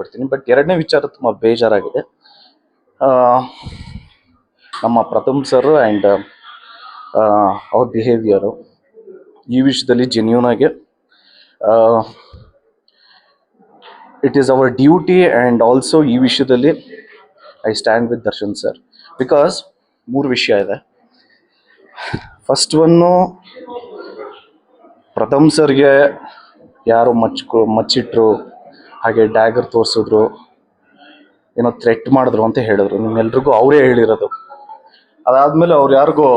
ಇಷ್ಟಪಡ್ತೀನಿ ಬಟ್ ಎರಡನೇ ವಿಚಾರ ತುಂಬ ಬೇಜಾರಾಗಿದೆ. ನಮ್ಮ ಪ್ರಥಮ್ ಸರ್ ಆ್ಯಂಡ್ ಅವ್ರ ಬಿಹೇವಿಯರು ಈ ವಿಷಯದಲ್ಲಿ ಜೆನ್ಯೂನ್ ಆಗಿ it is our duty and also ಈ ವಿಷಯದಲ್ಲಿ I stand with Darshan sir because ಮೂರು ವಿಷಯ ಇದೆ. ಫಸ್ಟ್ ಒನ್ನು ಪ್ರಥಮ್ ಸರ್ಗೆ ಯಾರು ಮಚ್ಕೊ, ಮಚ್ಚಿಟ್ರು ಹಾಗೆ ಡ್ಯಾಗರ್ ತೋರಿಸಿದ್ರು, ಏನೋ ಥ್ರೆಟ್ ಮಾಡಿದ್ರು ಅಂತ ಹೇಳಿದ್ರು. ನಿಮ್ಮೆಲ್ರಿಗೂ ಅವರೇ ಹೇಳಿರೋದು. ಅದಾದಮೇಲೆ ಅವ್ರು ಯಾರಿಗೂ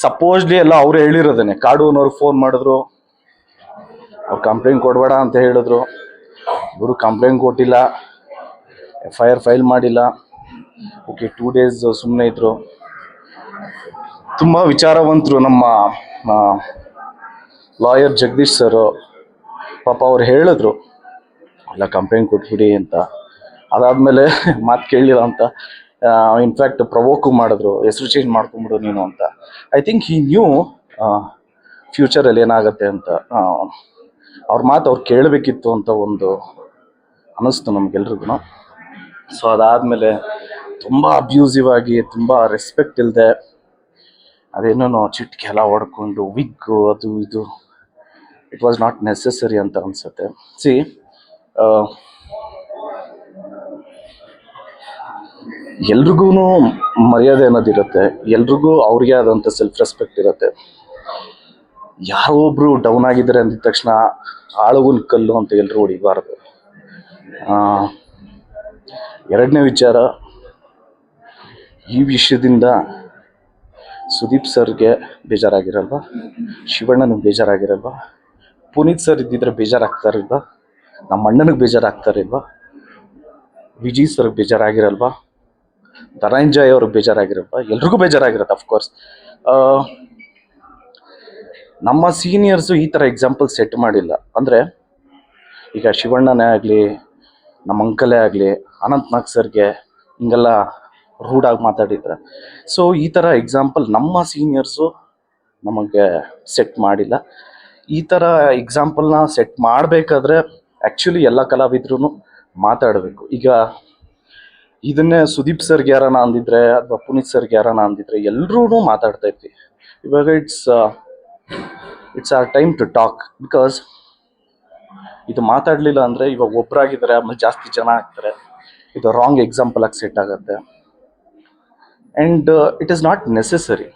ಸಪೋಸ್ಲಿ ಎಲ್ಲ ಅವರೇ ಹೇಳಿರೋದೇನೆ. ಕಾಡೂನವ್ರಿಗೆ ಫೋನ್ ಮಾಡಿದ್ರು. ಅವ್ರು ಕಂಪ್ಲೇಂಟ್ ಕೊಡಬೇಡ ಅಂತ ಹೇಳಿದ್ರು. ಇವರು ಕಂಪ್ಲೇಂಟ್ ಕೊಟ್ಟಿಲ್ಲ. ಎಫ್ ಐ ಆರ್ ಫೈಲ್ ಮಾಡಿಲ್ಲ. ಓಕೆ ಟೂ ಡೇಸ್ ಸುಮ್ಮನೆ ಇದ್ರು. ತುಂಬ ವಿಚಾರವಂತರು ನಮ್ಮ ಲಾಯರ್ ಜಗದೀಶ್ ಸರ್ ಪಾಪ ಅವ್ರು ಹೇಳಿದ್ರು. ಎಲ್ಲ ಕಂಪ್ಲೇಂಟ್ ಕೊಟ್ಬಿಡಿ ಅಂತ. ಅದಾದಮೇಲೆ ಮಾತು ಕೇಳಿಲ್ಲ ಅಂತ. ಇನ್ಫ್ಯಾಕ್ಟ್ ಪ್ರವೋಕು ಮಾಡಿದ್ರು, ಹೆಸರು ಚೇಂಜ್ ಮಾಡ್ಕೊಂಬಿಡು ನೀನು ಅಂತ. ಐ ಥಿಂಕ್ ಈ ನ್ಯೂ ಫ್ಯೂಚರಲ್ಲಿ ಏನಾಗುತ್ತೆ ಅಂತ. ಅವ್ರ ಮಾತು ಅವ್ರು ಕೇಳಬೇಕಿತ್ತು ಅಂತ ಒಂದು ಅನ್ನಿಸ್ತು ನಮಗೆಲ್ರಿಗೂ ಸೊ ಅದಾದಮೇಲೆ ತುಂಬ ಅಬ್ಯೂಸಿವ್ ಆಗಿ, ತುಂಬ ರೆಸ್ಪೆಕ್ಟ್ ಇಲ್ಲದೆ ಅದೇನೋ ಚಿಟ್ಕೆ ಎಲ್ಲ ಹೊಡ್ಕೊಂಡು, ವಿಗ್ಗು, ಅದು ಇದು. ಇಟ್ ವಾಸ್ ನಾಟ್ ನೆಸೆಸರಿ ಅಂತ ಅನಿಸುತ್ತೆ. ಸಿ ಎಲ್ರಿಗೂ ಮರ್ಯಾದೆ ಅನ್ನೋದಿರುತ್ತೆ ಎಲ್ರಿಗೂ ಅವ್ರಿಗೆ ಆದಂಥ ಸೆಲ್ಫ್ ರೆಸ್ಪೆಕ್ಟ್ ಇರುತ್ತೆ. ಯಾರೋ ಒಬ್ರು ಡೌನ್ ಆಗಿದ್ದಾರೆ ಅಂದಿದ ತಕ್ಷಣ ಆಳುಗುನ್ ಕಲ್ಲು ಅಂತ ಎಲ್ಲರೂ ಹೊಡಿಬಾರ್ದು. ಎರಡನೇ ವಿಚಾರ, ಈ ವಿಷಯದಿಂದ ಸುದೀಪ್ ಸರ್ಗೆ ಬೇಜಾರಾಗಿರಲ್ವಾ? ಶಿವಣ್ಣನಿಗೆ ಬೇಜಾರಾಗಿರಲ್ವಾ? ಪುನೀತ್ ಸರ್ ಇದ್ದಿದ್ರೆ ಬೇಜಾರಾಗ್ತಾರಿಲ್ವಾ? ನಮ್ಮ ಅಣ್ಣನಿಗೆ ಬೇಜಾರಾಗ್ತಾರಿಲ್ವಾ? ವಿಜಿ ಸರ್ಗೆ ಬೇಜಾರಾಗಿರಲ್ವಾ? ಧನಂಜಯ್ ಅವ್ರಿಗೆ ಬೇಜಾರಾಗಿರಲ್ವಾ? ಎಲ್ರಿಗೂ ಬೇಜಾರಾಗಿರುತ್ತೆ ಅಫ್ಕೋರ್ಸ್ ನಮ್ಮ ಸೀನಿಯರ್ಸು ಈ ಥರ ಎಕ್ಸಾಂಪಲ್ ಸೆಟ್ ಮಾಡಿಲ್ಲ. ಅಂದರೆ, ಈಗ ಶಿವಣ್ಣನೇ ಆಗಲಿ, ನಮ್ಮ ಅಂಕಲೇ ಆಗಲಿ, ಅನಂತ್ ನಾಗ್ ಸರ್ಗೆ ಹಿಂಗೆಲ್ಲ ರೂಡಾಗಿ ಮಾತಾಡಿದ್ರೆ. ಸೊ ಈ ಥರ ಎಕ್ಸಾಂಪಲ್ ನಮ್ಮ ಸೀನಿಯರ್ಸು ನಮಗೆ ಸೆಟ್ ಮಾಡಿಲ್ಲ. ಈ ಥರ ಎಕ್ಸಾಂಪಲ್ನ ಸೆಟ್ ಮಾಡಬೇಕಾದ್ರೆ ಆ್ಯಕ್ಚುಲಿ ಎಲ್ಲ ಕಲಾವಿದ್ರು ಮಾತಾಡಬೇಕು. ಈಗ ಇದನ್ನೇ ಸುದೀಪ್ ಸರ್ಗೆ ಯಾರನ ಅಂದಿದ್ರೆ ಅಥವಾ ಪುನೀತ್ ಸರ್ಗೆ ಯಾರನ ಅಂದಿದ್ರೆ ಎಲ್ಲರೂ ಮಾತಾಡ್ತಾ ಇದ್ವಿ. ಇವಾಗ it's it's our time to talk because ಇದು ಮಾತಾಡಲಿಲ್ಲ ಅಂದರೆ ಇವಾಗ ಒಬ್ಬರಾಗಿದ್ದಾರೆ ಆಮೇಲೆ ಜಾಸ್ತಿ ಜನ ಆಗ್ತಾರೆ. ಇದು ರಾಂಗ್ ಎಕ್ಸಾಂಪಲ್ ಆಗಿ ಸೆಟ್ ಆಗುತ್ತೆ. And it is not necessary